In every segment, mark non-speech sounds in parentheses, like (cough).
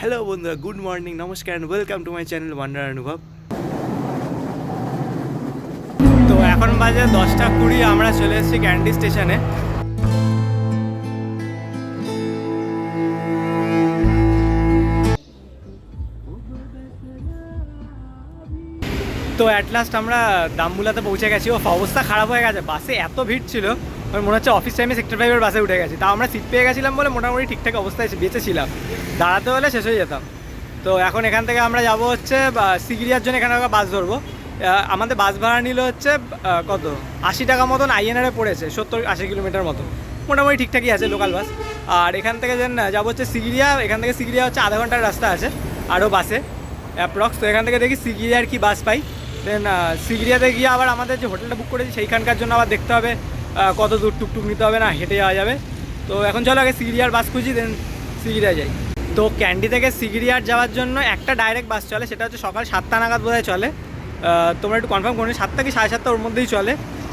Hello বন্ধুরা good morning নমস্কার and welcome to my channel Wonder Anubhav তো এখন বাজে দশটা কুড়ি, আমরা চলে এসেছি ক্যান্ডি স্টেশনে তো অ্যাট লাস্ট আমরা দামবুলাতে পৌঁছে গেছি। ও অবস্থা খারাপ হয়ে গেছে। বাসে এত ভিড় ছিল। আমার মনে হচ্ছে অফিস টাইমে সেক্টর ফাইভের বাসে উঠে গেছি। তা আমরা সিট পেয়ে গেছিলাম বলে মোটামুটি ঠিকঠাক অবস্থায় বেঁচেছিলাম। দাঁড়াতে হলে শেষ হয়ে যেতাম। তো এখন এখান থেকে আমরা যাব হচ্ছে বা, সিগিরিয়ার জন্য এখানে বাস ধরবো। আমাদের বাস ভাড়া নিল হচ্ছে কত? আশি টাকা মতন আইএনআরে পড়েছে সত্তর আশি কিলোমিটার মতো মোটামুটি ঠিকঠাকই আছে লোকাল বাস আর এখান থেকে যেন যাব হচ্ছে সিগিরিয়া। এখান থেকে সিগিরিয়া হচ্ছে আধা ঘণ্টার রাস্তা আছে আরও বাসে অ্যাপ্রক্স তো এখান থেকে দেখি সিগিরিয়ার কি বাস পাই। দেন সিগিরিয়াতে গিয়ে আবার আমাদের যে হোটেলটা বুক করেছি সেইখানকার জন্য আবার দেখতে হবে। কত দূর টুকটুক নিতে হবে না, হেঁটে যাওয়া যাবে। তো এখন চলো আগে সিগিরিয়ার বাস খুঁজি দেন সিগিরিয়া যাই। তো ক্যান্ডি থেকে সিগিরিয়ার যাওয়ার জন্য একটা ডাইরেক্ট বাস চলে, সেটা হচ্ছে সকাল সাতটা নাগাদ বোধহয় চলে। তোমরা একটু কনফার্ম করো সাতটা কি সাড়ে সাতটা ওর মধ্যেই চলে।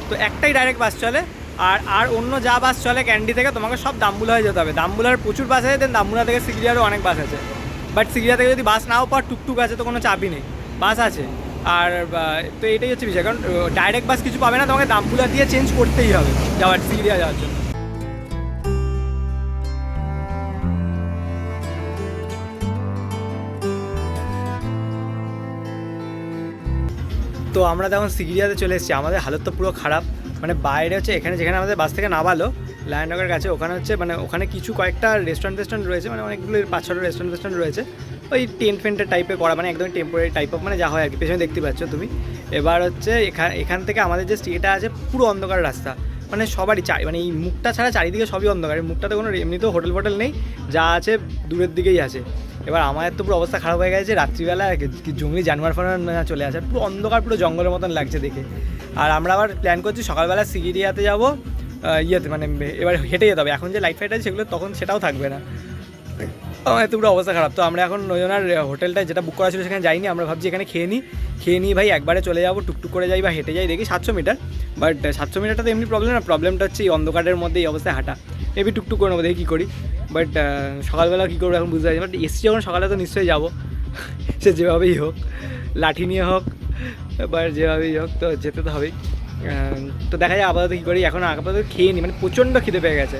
তো একটাই ডাইরেক্ট বাস চলে, আর আর অন্য যা বাস চলে ক্যান্ডি থেকে, তোমাকে সব দামবুলা হয়ে যেতে হবে। দামবুলার প্রচুর বাস আছে দেন দামবুলা থেকে সিগিরিয়ারও অনেক বাস আছে। বাট সিগিরিয়া থেকে যদি বাস নাও পাও, টুকটুক আছে, তো কোনো চাপই নেই। বাস আছে। আর তো এটাই হচ্ছে বিষয়। কারণ ডাইরেক্ট বাস কিছু পাবে না, তোমাকে দামপুলা দিয়ে চেঞ্জ করতেই হবে যাওয়ার সিগিরিয়া যাওয়ার জন্য। তো আমরা তখন সিগিরিয়াতে চলে এসেছি। আমাদের হালত তো পুরো খারাপ। মানে বাইরে হচ্ছে, এখানে যেখানে আমাদের বাস থেকে নামালো, লায়নগরের কাছে, ওখানে হচ্ছে মানে ওখানে কিছু কয়েকটা রেস্টুরেন্ট টেস্টুরেন্ট রয়েছে মানে অনেকগুলো পাঁচ ছটা রেস্টুরেন্ট টেস্টুরেন্ট রয়েছে। ওই টেন্ট ফেন্টের টাইপের করা মানে একদম টেম্পোরারি টাইপ অফ মানে যা হয় আর কি পেছনে দেখতে পাচ্ছ তুমি। এবার হচ্ছে এখান এখান থেকে আমাদের যে স্টেটা আছে, পুরো অন্ধকার রাস্তা। মানে সবারই চাই মানে এই মুখটা ছাড়া চারিদিকে সবই অন্ধকার। এই মুখটাতে কোনো এমনিতেও হোটেল ফোটেল নেই, যা আছে দূরের দিকেই আছে। এবার আমাদের তো পুরো অবস্থা খারাপ হয়ে গেছে, রাত্রিবেলা জঙ্গলি জানোয়ার ফানোয়ার না চলে আসে। পুরো অন্ধকার, পুরো জঙ্গলের মতন লাগছে দেখে। আর আমরা আবার প্ল্যান করছি সকালবেলা সিগিরিয়াতে যাব ইয়েতে মানে এবার হেঁটে যেতে হবে। এখন যে লাইট ফাইট আছে সেগুলো তখন সেটাও থাকবে না। তো পুরো অবস্থা খারাপ। তো আমরা এখন জন্য হোটেলটা যেটা বুক করা ছিল সেখানে যাইনি। আমরা ভাবছি এখানে খেয়ে নিই খেয়ে নিই ভাই একবারে চলে যাব, টুকটুক করে যাই বা হেঁটে যাই, দেখি সাতশো মিটার। বাট সাতশো মিটারটা তো এমনি প্রবলেম না। প্রবলেমটা হচ্ছে এই অন্ধকারের মধ্যে এই অবস্থায় হাঁটা। এবি টুকটুক করে নেব, দেখি কী করি। বাট সকালবেলা কী করব এখন বুঝতে পারছি বাট এসছি যখন সকালে তো নিশ্চয়ই যাব। (laughs) সে যেভাবেই হোক, লাঠি নিয়ে হোক এবার যেভাবেই হোক, তো যেতে তো হবেই। তো দেখা যায় আপাতত কী করি। এখন আপাতত খেয়ে নিই মানে প্রচণ্ড খিদে পেয়ে গেছে।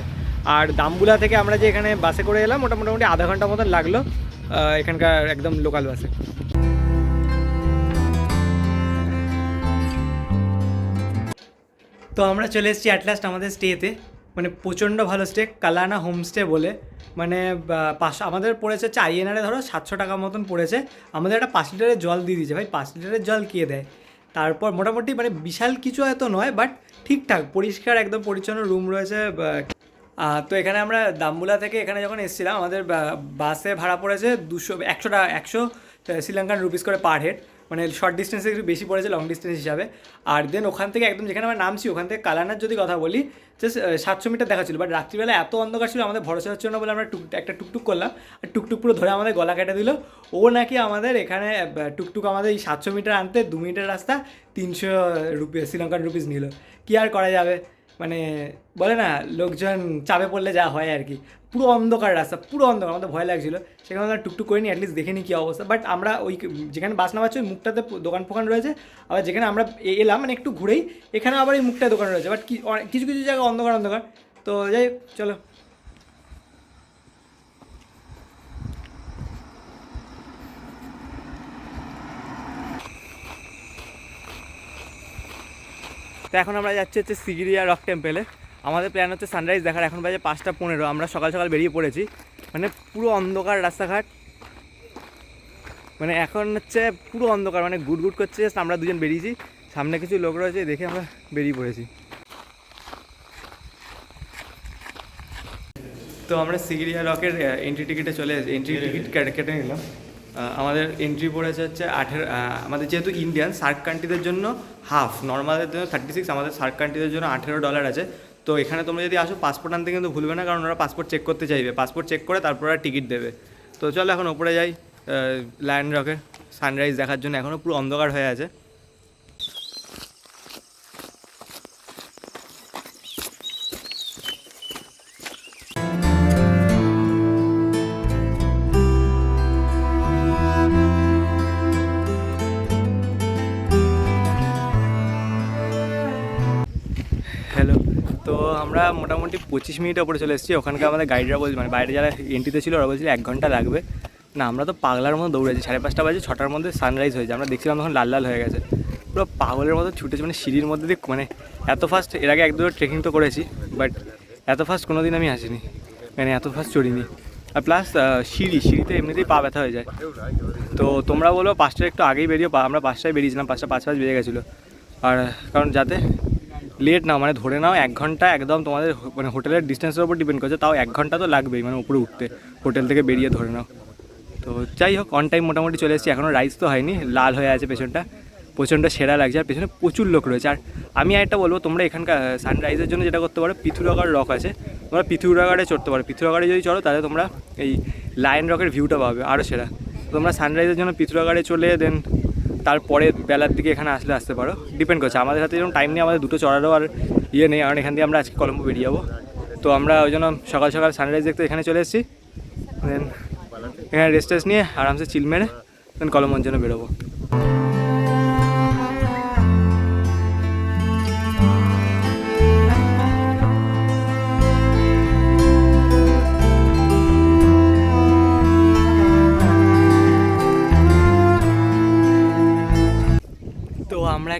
আর দামবুলা থেকে আমরা যে এখানে বাসে করে এলাম, ওটা মোটামুটি আধা ঘণ্টা মতন লাগল এখানকার একদম লোকাল বাসে। তো আমরা চলে এসেছি অ্যাটলাস্ট আমাদের স্টেতে মানে প্রচণ্ড ভালো স্টে কালানা হোমস্টে বলে। মানে পাঁচশো আমাদের পড়েছে হচ্ছে আইএনআরে ধরো সাতশো টাকা মতন পড়েছে। আমাদের একটা পাঁচ লিটারের জল দিয়ে দিয়েছে। ভাই, পাঁচ লিটারের জল কে দেয়? তারপর মোটামুটি মানে বিশাল কিছু হয়তো নয় বাট ঠিকঠাক, পরিষ্কার, একদম পরিচ্ছন্ন রুম রয়েছে তো এখানে আমরা দাম্বুলা থেকে এখানে যখন এসেছিলাম, আমাদের বাসে ভাড়া পড়েছে দুশো, একশো টাকা, একশো শ্রীলঙ্কান রুপিস করে পার হেড মানে শর্ট ডিস্টেন্সে একটু বেশি পড়েছে লং ডিস্টেন্স হিসাবে। আর দেন ওখান থেকে একদম যেখানে আমরা নামছি, ওখান থেকে কালানার যদি কথা বলি জাস্ট সাতশো মিটার দেখা ছিল। বাট রাত্রিবেলা এত অন্ধকার ছিল, আমাদের ভরসা হচ্ছে না বলে আমরা টুক, একটা টুকটুক করলাম। আর টুকটুক পুরো ধরে আমাদের গলা কেটে দিল। ও নাকি আমাদের এখানে টুকটুক আমাদের এই সাতশো মিটার আনতে দু মিনিটের রাস্তা তিনশো রুপি শ্রীলঙ্কান রুপিস নিল। কী আর করা যাবে? মানে বলে না, লোকজন চাপে পড়লে যা হয় আর কি। পুরো অন্ধকার রাস্তা, পুরো অন্ধকার, আমাদের ভয় লাগছিল। সেখানে আমরা টুকটুক করে নিই অ্যাটলিস্ট দেখে নিই কী অবস্থা। বাট আমরা ওই যেখানে বাস নামাচ্ছি ওই মুখটাতে দোকান ফোকান রয়েছে। আবার যেখানে আমরা এলাম মানে একটু ঘুরেই এখানে আবার এই মুখটায় দোকান রয়েছে। বাট কিছু কিছু জায়গায় অন্ধকার অন্ধকার। তো যাই চলো। তো এখন আমরা যাচ্ছি হচ্ছে সিগিরিয়া রক টেম্পেলে। আমাদের প্ল্যান হচ্ছে সানরাইজ দেখার। এখন বাজে পাঁচটা পনেরো। আমরা সকাল সকাল বেরিয়ে পড়েছি। মানে পুরো অন্ধকার রাস্তাঘাট। মানে এখন হচ্ছে পুরো অন্ধকার। মানে গুড গুড করছে। Just আমরা দুজন বেরিয়েছি। সামনে কিছু লোক রয়েছে দেখে আমরা বেরিয়ে পড়েছি। তো আমরা সিগিরিয়া রকের এন্ট্রি টিকিটে চলে এসেছি এন্ট্রি টিকিট কেটে নিলাম। আমাদের এন্ট্রি পড়েছে হচ্ছে আঠেরো আমাদের যেহেতু ইন্ডিয়ান সার্ক কান্ট্রিদের জন্য হাফ নর্মালদের জন্য থার্টি সিক্স আমাদের সার্ক কান্ট্রিদের জন্য আঠেরো ডলার আছে। তো এখানে তোমরা যদি আসো পাসপোর্ট আনতে কিন্তু ভুলবে না, কারণ ওরা পাসপোর্ট চেক করতে চাইবে। পাসপোর্ট চেক করে তারপর ওরা টিকিট দেবে। তো চলো এখন ওপরে যাই লায়ন রকের সানরাইজ দেখার জন্য এখনও পুরো অন্ধকার হয়ে আছে। আমরা মোটামুটি পঁচিশ মিনিট ওপরে চলে এসেছি। ওখানকে আমাদের গাইডরা বলছে মানে বাইরে যারা এন্ট্রিতে ছিল, ওরা বলছিল এক ঘণ্টা লাগবে। না, আমরা তো পাগলার মতো দৌড়েছি। সাড়ে পাঁচটা বাজে, ছটার মধ্যে সানরাইজ হয়েছে। আমরা দেখছিলাম তখন লাল লাল হয়ে গেছে। পুরো পাগলের মতো ছুটেছে মানে সিঁড়ির মধ্যে দিয়ে মানে এত ফাস্ট এর আগে এক দুটো ট্রেকিং তো করেছি বাট এত ফাস্ট কোনো দিন আমি আসিনি। মানে এত ফাস্ট চড়িনি। আর প্লাস সিঁড়ি সিঁড়িতে এমনিতেই পা ব্যথা হয়ে যায়। তো তোমরা বলো পাঁচটার একটু আগেই বেরিয়ে আমরা পাঁচটায় বেরিয়েছিলাম, পাঁচটা পাঁচ পাঁচ বেজে গেছিল। আর, কারণ যাতে লেট না মানে ধরে নাও এক ঘণ্টা একদম তোমাদের মানে হোটেলের ডিস্টেন্সের উপর ডিপেন্ড করছে, তাও এক ঘণ্টা তো লাগবেই মানে উপরে উঠতে। হোটেল থেকে বেরিয়ে ধরে নাও। তো যাই হোক অন টাইম মোটামুটি চলে এসেছি এখনও রাইস তো হয়নি, লাল হয়ে আছে পেছনটা। প্রচণ্ড সেরা লাগছে, আর পেছনে প্রচুর লোক রয়েছে। আর আমি একটা বলব, তোমরা এখানকার সানরাইজের জন্য যেটা করতে পারো পিথুরাগড় রক আছে। তোমরা পিথুরাগড়ে চড়তে পারো। পিথুরাগড়ে যদি চড়ো, তাহলে তোমরা এই লায়ন রকের ভিউটা পাবে আরও সেরা। তোমরা সানরাইজের জন্য পিথুরাগড়ে চলে দেন তারপরে বেলার দিকে এখানে আসলে আসতে পারো। ডিপেন্ড করছে। আমাদের সাথে যেরকম টাইম নেই, আমাদের দুটো চড়ারও আর ইয়ে নেই। কারণ এখান দিয়ে আমরা আজকে কলম্বো বেরিয়ে যাব। তো আমরা ওই জন্য সকাল সকাল সানরাইজ দেখতে এখানে চলে এসেছি। দেন এখানে রেস্ট টেস্ট নিয়ে আরামসে চিল মেরে দেন কলম্বোর জন্য বেরোবো।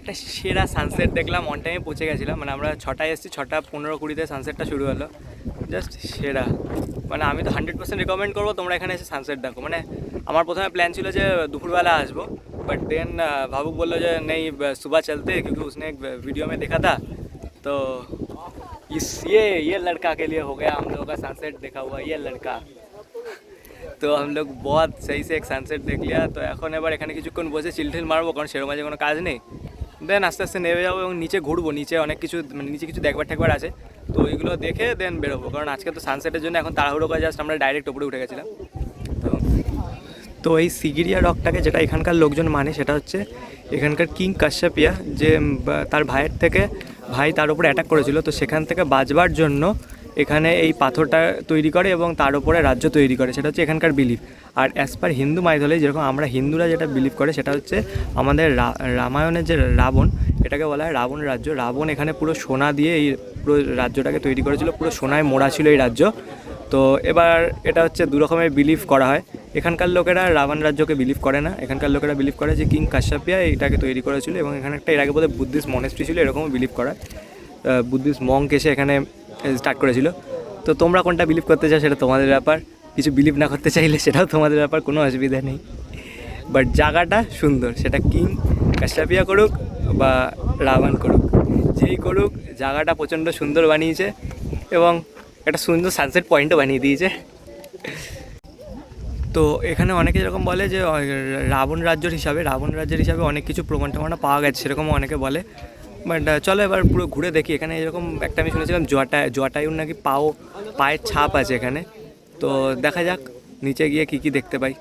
একটা সেরা সানসেট দেখলাম অন টাইমে পৌঁছে গেছিলাম মানে আমরা ছটায় এসেছি ছটা পনেরো কুড়িতে সানসেটটা শুরু হলো জাস্ট সেরা মানে আমি তো হান্ড্রেড পার্সেন্ট রেকমেন্ড করবো তোমরা এখানে এসে সানসেট দেখো মানে আমার প্রথমে প্ল্যান ছিল যে দুপুরবেলা আসবো बट देन भावुक बोल जो नहीं सुबह चलते क्योंकि उसने एक वीडियो में देखा था तो इस ये ये लड़का के लिए हो गया हम लोगों का सनसेट देखा हुआ ये लड़का তো हम लोग बहुत सही से एक সানসেট দেখ লিয়া তো এখন এবার এখানে কিছুক্ষণ বসে চিলঠিল মারবো কারণ সেরকম মাঝে কোনো কাজ নেই দেন আস্তে আস্তে নেমে যাব এবং নিচে ঘুরবো। নিচে অনেক কিছু মানে নিচে কিছু দেখবার ঠেকবার আছে। তো ওইগুলো দেখে দেন বেরোবো। কারণ আজকে তো সানসেটের জন্য এখন তাড়াহুড়ো করে জাস্ট আমরা ডাইরেক্ট উপরে উঠে গেছিলাম। তো তো এই সিগিরিয়া রকটাকে যেটা এখানকার লোকজন মানে সেটা হচ্ছে এখানকার কিং কাশ্যপিয়া যে তার ভাইয়ের থেকে ভাই তার উপরে অ্যাটাক করেছিল। তো সেখান থেকে বাঁচবার জন্য এখানে এই পাথরটা তৈরি করে এবং তার উপরে রাজ্য তৈরি করে। সেটা হচ্ছে এখানকার বিলিফ আর অ্যাজ পার হিন্দু মাইথোলজি যেরকম আমরা হিন্দুরা যেটা বিলিভ করে, সেটা হচ্ছে আমাদের রামায়ণের যে রাবণ, এটাকে বলা হয় রাবণ রাজ্য। রাবণ এখানে পুরো সোনা দিয়ে এই পুরো রাজ্যটাকে তৈরি করেছিল, পুরো সোনায় মোড়া ছিল এই রাজ্য। তো এবার এটা হচ্ছে দু রকমের বিলিভ করা হয়। এখানকার লোকেরা রাবণ রাজ্যকে বিলিভ করে না। এখানকার লোকেরা বিলিভ করে যে কিং কাশ্যপিয়া এটাকে তৈরি করেছিল এবং এখানে একটা এর আগে বোধহয় বুদ্ধিস্ট মনেস্ট্রি ছিল, এরকমও বিলিভ করা বুদ্ধিস্ট মঙ্ক এসে এখানে স্টার্ট করেছিল। তো তোমরা কোনটা বিলিভ করতে চাও সেটা তোমাদের ব্যাপার। কিছু বিলিভ না করতে চাইলে সেটাও তোমাদের ব্যাপার, কোনো অসুবিধা নেই। বাট জায়গাটা সুন্দর, সেটা কিং কাশ্যপিয়া করুক বা রাবণ করুক, যেই করুক, জায়গাটা প্রচণ্ড সুন্দর বানিয়েছে এবং একটা সুন্দর সানসেট পয়েন্টও বানিয়ে দিয়েছে। তো এখানে অনেকে যেরকম বলে যে রাবণ রাজ্যের হিসাবে, রাবণ রাজ্যের হিসাবে অনেক কিছু প্রমাণ টমানা পাওয়া গেছে, সেরকমও অনেকে বলে। বাট চলো এবার পুরো ঘুরে দেখি, এখানে এরকম একটা আমি শুনেছিলাম জটা জটায়ুর নাকি পাও, পায়ের ছাপ আছে এখানে। তো দেখা যাক নিচে গিয়ে কি কি দেখতে পাই।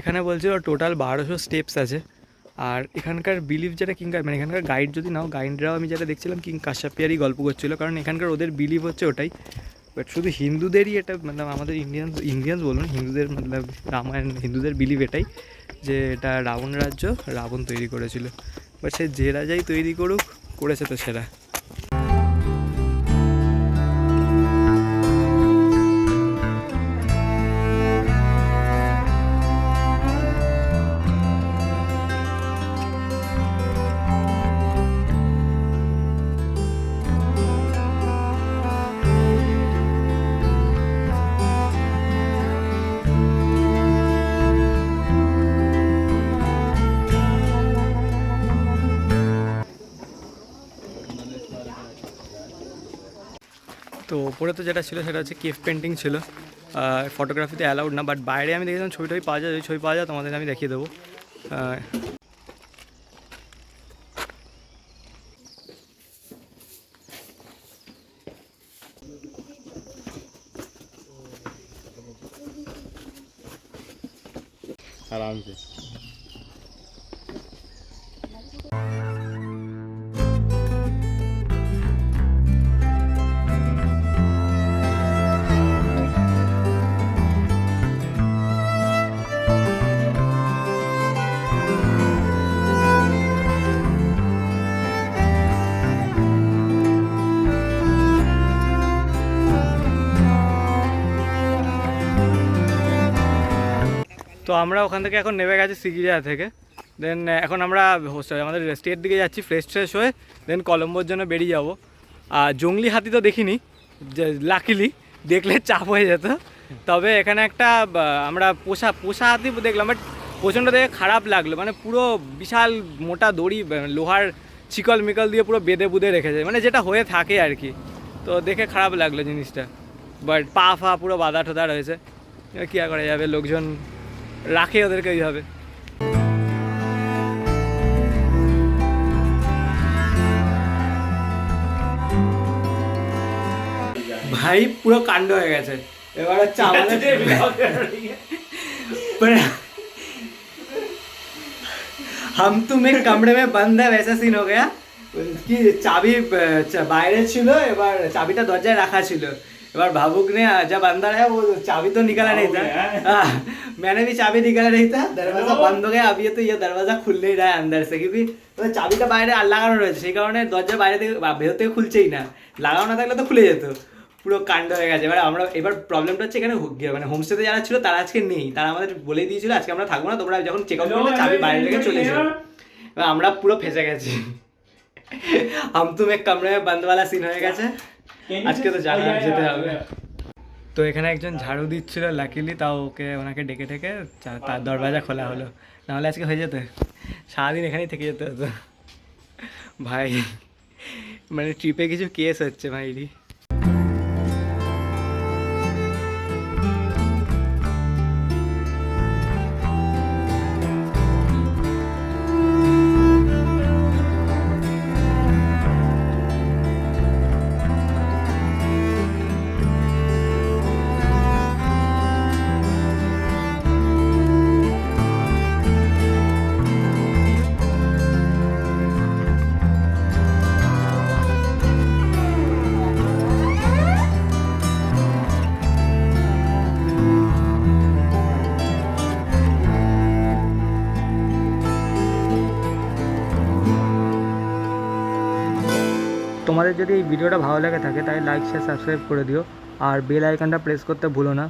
এখানে বলছিল টোটাল বারোশো স্টেপস আছে। আর এখানকার বিলিভ যেটা কিং মানে এখানকার গাইড যদি নাও গাইডরাও আমি যেটা দেখছিলাম কিং কাশ্যাপিয়ারই গল্প করছিল, কারণ এখানকার ওদের বিলিভ হচ্ছে ওটাই। বাট শুধু হিন্দুদেরই এটা মানে আমাদের ইন্ডিয়ান্স ইন্ডিয়ান্স বলুন, হিন্দুদের মতলব রামায়ণ, হিন্দুদের বিলিভ এটাই যে এটা রাবণ রাজ্য রাবণ তৈরি করেছিল। বাট সে যে রাজাই তৈরি করুক, করেছে তো সেরা। তো ওপরে তো যেটা ছিল সেটা হচ্ছে কেফ পেন্টিং ছিল। ফটোগ্রাফিতে অ্যালাউড না বাট বাইরে আমি দেখেছিলাম ছবি টবি পাওয়া যায়, যদি ছবি পাওয়া যায় তোমাদের আমি দেখিয়ে দেবো। তো আমরা ওখান থেকে এখন নেমে গেছি সিগিরিয়া থেকে। দেন এখন আমরা হোস্টেল আমাদের স্টেট দিকে যাচ্ছি ফ্রেশ ট্রেশ হয়ে দেন কলম্বোর জন্য বেরিয়ে যাব। আর জঙ্গলি হাতি তো দেখিনি, যে লাকিলি দেখলে চাপ হয়ে যেত। তবে এখানে একটা আমরা পোষা পোষা হাতি দেখলাম বাট প্রচণ্ড দেখে খারাপ লাগল। মানে পুরো বিশাল মোটা দড়ি লোহার চিকল মিকল দিয়ে পুরো বেঁধে বুঁধে রেখেছে। মানে যেটা হয়ে থাকে আর কি। তো দেখে খারাপ লাগল জিনিসটা। বাট পা ফা পুরো বাধা টোদা রয়েছে। কী আর করা যাবে? লোকজন রাখে ওদেরকে এইভাবে ভাই পুরো কাণ্ড হয়ে গেছে। এবার হচ্ছে (laughs) মানে হাম তুমে কামড়ে মে বন্ধ বেসা সিন হয়ে গেয়া। কি চাবি বাইরে ছিল এবার চাবিটা দরজায় রাখা ছিল। এবার भावुक ने जब अंदर है वो चाबी तो निकाला नहीं था हाँ, मैंने भी चाबी निकाला नहीं था दरवाजा बंद हो गया अब ये तो ये दरवाजा खुल नहीं रहा है अंदर से क्योंकि তো চাবিটা বাইরে আর লাগানো রয়েছে সেই কারণে দরজা বাইরে থেকে বা ভেতর থেকে খুলছেই না লাগানো না থাকলে তো খুলে যেত পুরো কাণ্ড হয়ে গেছে এবার আমরা এবার প্রবলেমটা হচ্ছে এখানে হো- গিয়ে মানে হোমস্টেতে যারা ছিল তারা আজকে নেই তারা আমাদের বলেই দিয়েছিল আজকে আমরা থাকবো না তোমরা যখন চেক আউট করবে চাবি বাইরে থেকে চলে এসো এবার আমরা পুরো ফেসে গেছি হাম তুম এক কামরে বন্ধওয়ালা সিন হয়ে গেছে আজকে তো জানা যেতে হবে। তো এখানে একজন ঝাড়ু দিচ্ছিল লাকিলি তাও ওকে ওনাকে ডেকে ডেকে তার দরবাজা খোলা হলো। নাহলে আজকে হয়ে যেত। সারাদিন এখানেই থেকে যেতে। হতো ভাই মানে ট্রিপে কিছু কেস হচ্ছে ভাইরি তোমাদের যদি এই ভিডিওটা ভালো লাগে থাকে তাই লাইক শেয়ার সাবস্ক্রাইব করে দিও। আর বেল আইকনটা প্রেস করতে ভুলো না।